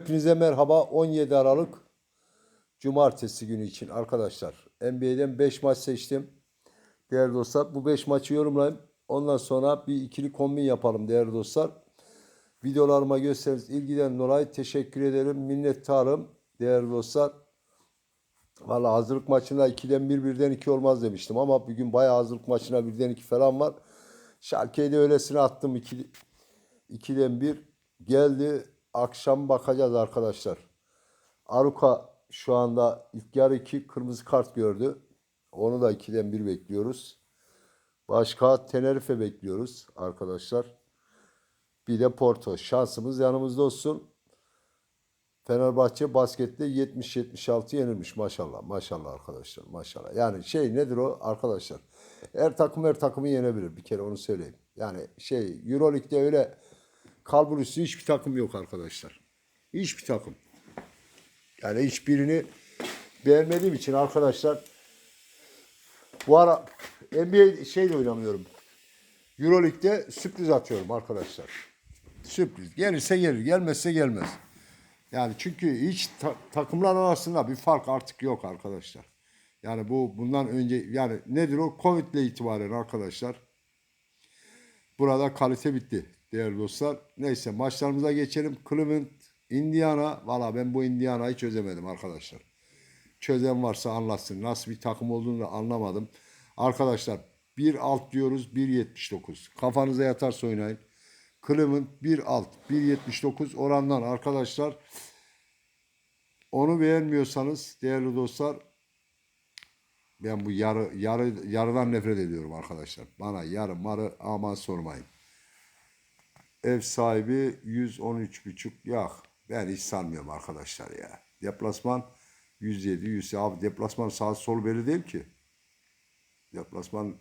Hepinize merhaba. 17 Aralık Cumartesi günü için arkadaşlar. NBA'den 5 maç seçtim. Değerli dostlar bu 5 maçı yorumlayayım. Ondan sonra bir ikili kombin yapalım değerli dostlar. Videolarıma gösterdiğiniz ilgiden dolayı teşekkür ederim. Minnettarım değerli dostlar. Valla hazırlık maçında 2'den 1 birden 2 olmaz demiştim ama bugün bayağı hazırlık maçına birden 2 falan var. Şalke'yi de öylesine attım 2 2'den 1 geldi. Akşam bakacağız arkadaşlar. Aruka şu anda ilk yarı 2 kırmızı kart gördü. Onu da 2'den 1 bekliyoruz. Başka Tenerife bekliyoruz arkadaşlar. Bir de Porto. Şansımız yanımızda olsun. Fenerbahçe baskette 70-76 yenilmiş maşallah. Maşallah arkadaşlar maşallah. Yani şey nedir o arkadaşlar? Her takım her takımı yenebilir bir kere onu söyleyeyim. Yani şey Euroleague'de öyle kalbur üstü hiçbir takım yok arkadaşlar. Hiçbir takım. Yani hiçbirini beğenmediğim için arkadaşlar bu ara NBA şeyle oynamıyorum. Euroleague'de sürpriz atıyorum arkadaşlar. Sürpriz. Gelirse gelir, gelmezse gelmez. Yani çünkü hiç ta- takımlar arasında bir fark artık yok arkadaşlar. Yani bu bundan önce yani nedir o Covid ile itibaren arkadaşlar. Burada kalite bitti değerli dostlar. Neyse maçlarımıza geçelim. Cleveland, Indiana. Valla ben bu Indiana'yı çözemedim arkadaşlar. Çözen varsa anlatsın. Nasıl bir takım olduğunu da anlamadım. Arkadaşlar 1 alt diyoruz 1.79. Kafanıza yatarsa oynayın. Cleveland 1 alt 1.79 orandan arkadaşlar. Onu beğenmiyorsanız değerli dostlar ben bu yarı yarı yarıdan nefret ediyorum arkadaşlar. Bana yarı marı aman sormayın. Ev sahibi 113,5 yok. Ben hiç sanmıyorum arkadaşlar ya. Deplasman 107, 100. Abi deplasman sağ sol belli değil ki. Deplasman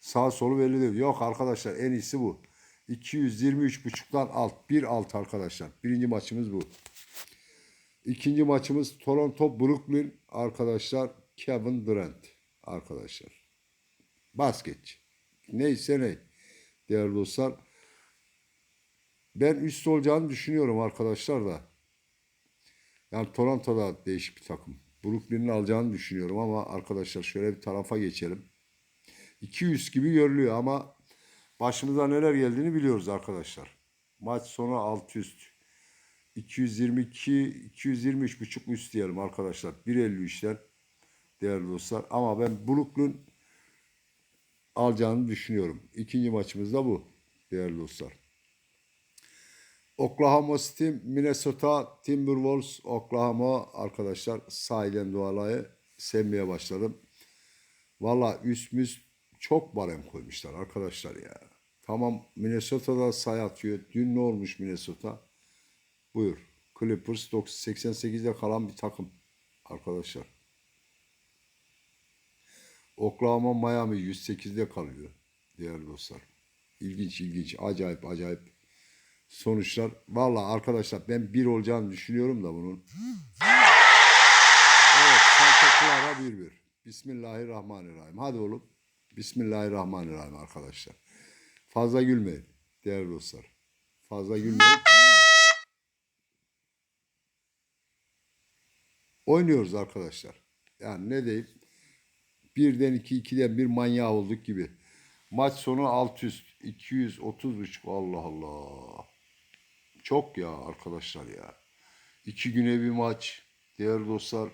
sağ solu belli değil. Yok arkadaşlar en iyisi bu. 223,5'tan alt. 1 alt arkadaşlar. Birinci maçımız bu. İkinci maçımız Toronto Brooklyn arkadaşlar. Kevin Durant arkadaşlar. Basketçi. Neyse ne. Değerli dostlar. Ben üst olacağını düşünüyorum arkadaşlar da. Yani Toronto'da değişik bir takım. Brooklyn'in alacağını düşünüyorum ama arkadaşlar şöyle bir tarafa geçelim. 200 gibi görülüyor ama başımıza neler geldiğini biliyoruz arkadaşlar. Maç sonu 600. 222 223 buçuk üst diyelim arkadaşlar. 1.53'ten değerli dostlar. Ama ben Brooklyn alacağını düşünüyorum. İkinci maçımız da bu değerli dostlar. Oklahoma City, Minnesota Timberwolves, Oklahoma arkadaşlar sahiden dualayı sevmeye başladım. Valla üst müst çok barem koymuşlar arkadaşlar ya. Tamam Minnesota'da say atıyor. Dün ne olmuş Minnesota? Buyur. Clippers 88'de kalan bir takım arkadaşlar. Oklahoma Miami 108'de kalıyor değerli dostlar. İlginç ilginç acayip acayip sonuçlar. Valla arkadaşlar ben bir olacağını düşünüyorum da bunun. Evet Santa Clara 1-1. Bismillahirrahmanirrahim. Hadi oğlum. Bismillahirrahmanirrahim arkadaşlar. Fazla gülmeyin değerli dostlar. Fazla gülmeyin. Oynuyoruz arkadaşlar. Yani ne diyeyim? Birden iki, ikiden bir manyağı olduk gibi. Maç sonu 600, 230 buçuk. Allah Allah. Çok ya arkadaşlar ya. İki güne bir maç. Değerli dostlar.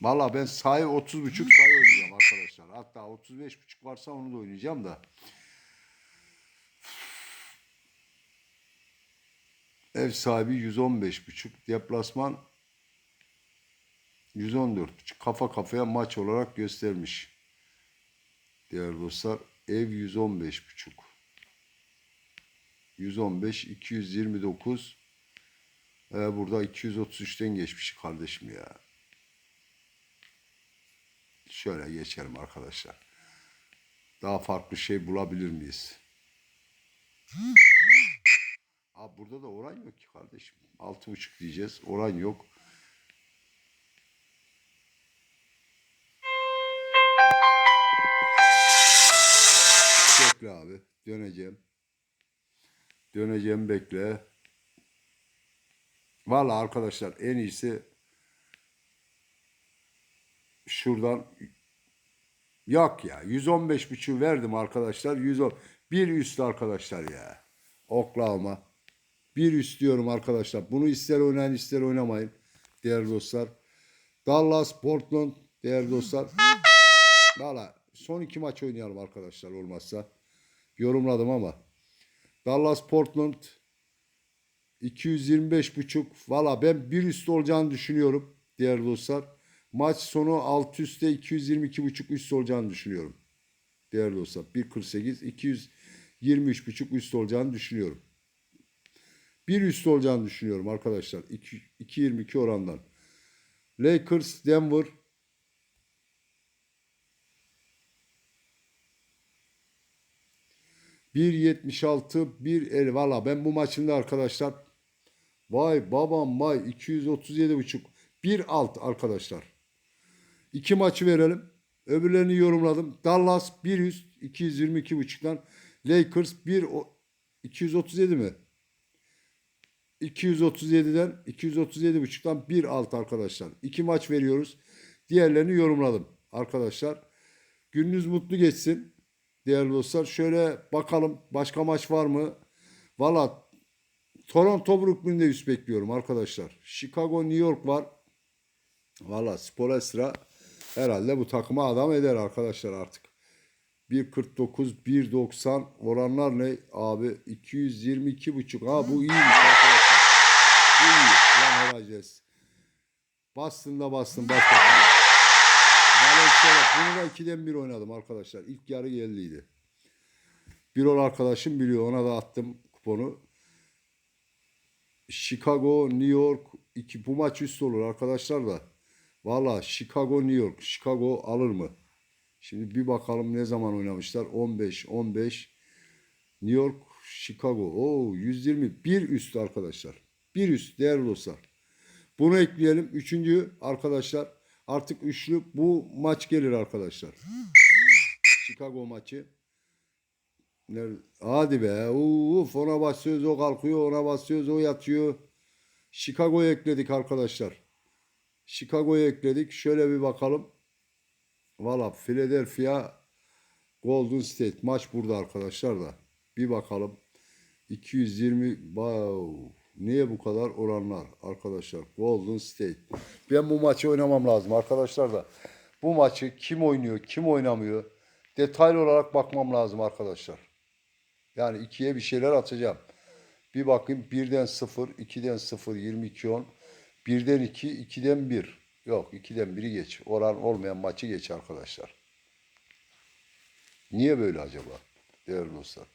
Valla ben sayı 30 buçuk sayı oynayacağım arkadaşlar. Hatta 35 buçuk varsa onu da oynayacağım da. Ev sahibi 115 buçuk. Deplasman 114 buçuk. Kafa kafaya maç olarak göstermiş. Değerli dostlar ev 115 buçuk. 115 229 ee, burada 233'ten geçmiş kardeşim ya. Şöyle geçelim arkadaşlar. Daha farklı şey bulabilir miyiz? Abi burada da oran yok ki kardeşim. Altı buçuk diyeceğiz. Oran yok. Bekle abi. Döneceğim. Döneceğim bekle. Vallahi arkadaşlar en iyisi şuradan yok ya 115 buçuğu verdim arkadaşlar 110 bir üst arkadaşlar ya. Oklahoma bir üst diyorum arkadaşlar. Bunu ister oynayın ister oynamayın değerli dostlar. Dallas Portland değerli dostlar. Valla son iki maç oynayalım arkadaşlar olmazsa. Yorumladım ama Dallas Portland 225 buçuk. Valla ben bir üst olacağını düşünüyorum değerli dostlar. Maç sonu alt üstte 222 buçuk üst olacağını düşünüyorum. Değerli dostlar 1.48 223 buçuk üst olacağını düşünüyorum. Bir üst olacağını düşünüyorum arkadaşlar. 2 2.22 orandan. Lakers Denver Bir 1.76 1.50 valla ben bu maçında arkadaşlar vay babam vay 237 buçuk bir alt arkadaşlar. İki maçı verelim. Öbürlerini yorumladım. Dallas bir üst 222 buçuktan Lakers 1 o- 237 mi? 237'den 237 buçuktan bir alt arkadaşlar. İki maç veriyoruz. Diğerlerini yorumladım arkadaşlar. Gününüz mutlu geçsin. Değerli dostlar şöyle bakalım başka maç var mı? Valla Toronto Brooklyn'de üst bekliyorum arkadaşlar. Chicago New York var. Valla Spolestra herhalde bu takıma adam eder arkadaşlar artık. 1.49, 1.90 oranlar ne abi? 222 buçuk. Ha bu iyiymiş arkadaşlar. Bu iyi. Lan herhalde. Bastın da bastın. Bas Valencia bunu da 2'den 1 oynadım arkadaşlar. İlk yarı 50'ydi. Bir ol arkadaşım biliyor. Ona da attım kuponu. Chicago, New York iki bu maç üst olur arkadaşlar da. Valla Chicago, New York. Chicago alır mı? Şimdi bir bakalım ne zaman oynamışlar. 15, 15. New York, Chicago. Oo 120. Bir üst arkadaşlar. Bir üst değerli dostlar. Bunu ekleyelim. Üçüncü arkadaşlar. Artık üçlü bu maç gelir arkadaşlar. Chicago maçı. Hadi be. Uf, ona basıyoruz o kalkıyor. Ona basıyoruz o yatıyor. Chicago'yu ekledik arkadaşlar. Chicago'yu ekledik. Şöyle bir bakalım. Valla Philadelphia Golden State maç burada arkadaşlar da. Bir bakalım. 220 wow. Niye bu kadar oranlar arkadaşlar? Golden State. Ben bu maçı oynamam lazım arkadaşlar da. Bu maçı kim oynuyor, kim oynamıyor? Detaylı olarak bakmam lazım arkadaşlar. Yani ikiye bir şeyler atacağım. Bir bakayım birden 0, 2'den 0, 22 10. Birden 2, 2'den 1. Yok 2'den 1'i geç. Oran olmayan maçı geç arkadaşlar. Niye böyle acaba? Değerli dostlar.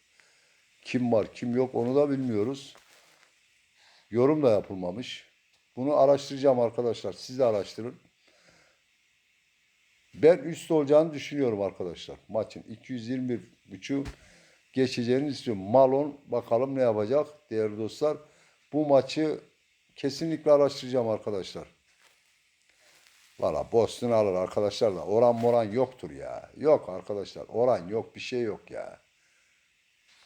Kim var kim yok onu da bilmiyoruz. Yorum da yapılmamış. Bunu araştıracağım arkadaşlar. Siz de araştırın. Ben üst olacağını düşünüyorum arkadaşlar. Maçın 221 buçuk geçeceğini istiyorum. Malon bakalım ne yapacak değerli dostlar. Bu maçı kesinlikle araştıracağım arkadaşlar. Valla Boston alır arkadaşlar da oran moran yoktur ya. Yok arkadaşlar oran yok bir şey yok ya.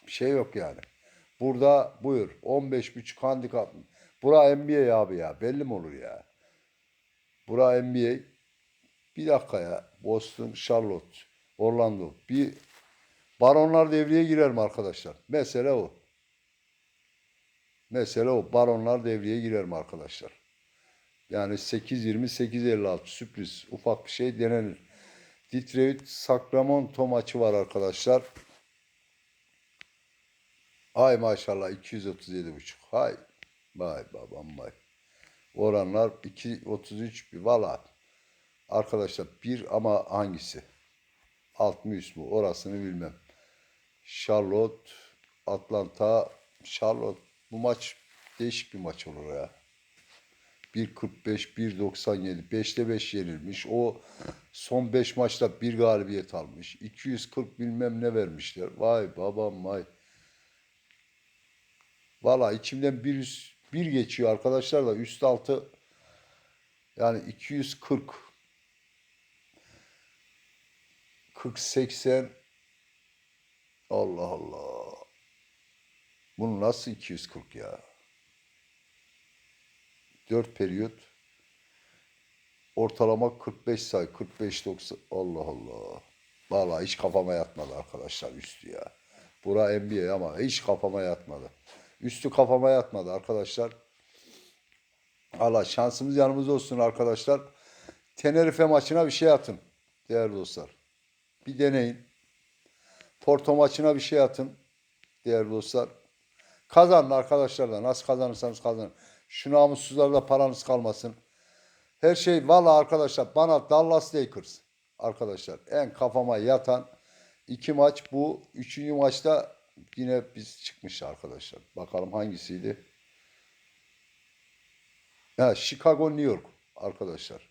Bir şey yok yani. Burada buyur 15.5 handikap. Bura NBA abi ya belli mi olur ya? Bura NBA. Bir dakika ya. Boston, Charlotte, Orlando. Bir baronlar devreye girer mi arkadaşlar? Mesele o. Mesele o. Baronlar devreye girer mi arkadaşlar? Yani 8-20, 8-56 sürpriz. Ufak bir şey denenir. Detroit, Sacramento maçı var arkadaşlar. Ay maşallah 237,5. Hay. Vay babam vay. Oranlar 2.33 bir valla. Arkadaşlar bir ama hangisi? Alt mı üst mü? Orasını bilmem. Charlotte, Atlanta, Charlotte. Bu maç değişik bir maç olur ya. 1.45, 1.97, 5'te 5 yenilmiş. O son 5 maçta bir galibiyet almış. 240 bilmem ne vermişler. Vay babam vay. Valla içimden bir bir geçiyor arkadaşlar da üst altı yani 240 40 80 Allah Allah Bunu nasıl 240 ya? 4 periyot. Ortalama 45 sayı. 45 90. Allah Allah. Vallahi hiç kafama yatmadı arkadaşlar üstü ya. Bura NBA ama hiç kafama yatmadı. Üstü kafama yatmadı arkadaşlar. Allah şansımız yanımızda olsun arkadaşlar. Tenerife maçına bir şey atın değerli dostlar. Bir deneyin. Porto maçına bir şey atın değerli dostlar. Kazanın arkadaşlar da. Nasıl kazanırsanız kazanın. Şu namussuzlarda paranız kalmasın. Her şey valla arkadaşlar bana Dallas Lakers arkadaşlar en kafama yatan iki maç bu. Üçüncü maçta yine biz çıkmış arkadaşlar. Bakalım hangisiydi? Ha, Chicago New York arkadaşlar.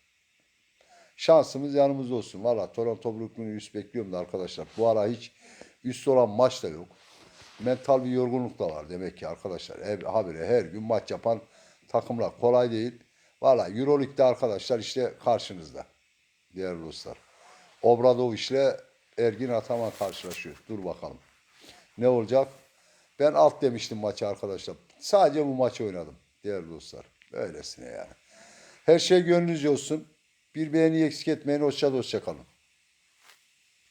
Şansımız yanımızda olsun. Valla Toronto Brooklyn'i üst bekliyorum da arkadaşlar. Bu ara hiç üst olan maç da yok. Mental bir yorgunluk da var demek ki arkadaşlar. Her, habire her gün maç yapan takımlar kolay değil. Valla Euroleague'de arkadaşlar işte karşınızda. Değerli dostlar. Obradoviç ile Ergin Ataman karşılaşıyor. Dur bakalım. Ne olacak? Ben alt demiştim maçı arkadaşlar. Sadece bu maçı oynadım. Değerli dostlar. Öylesine yani. Her şey gönlünüzce olsun. Bir beğeni eksik etmeyin. Hoşça hoşça kalın.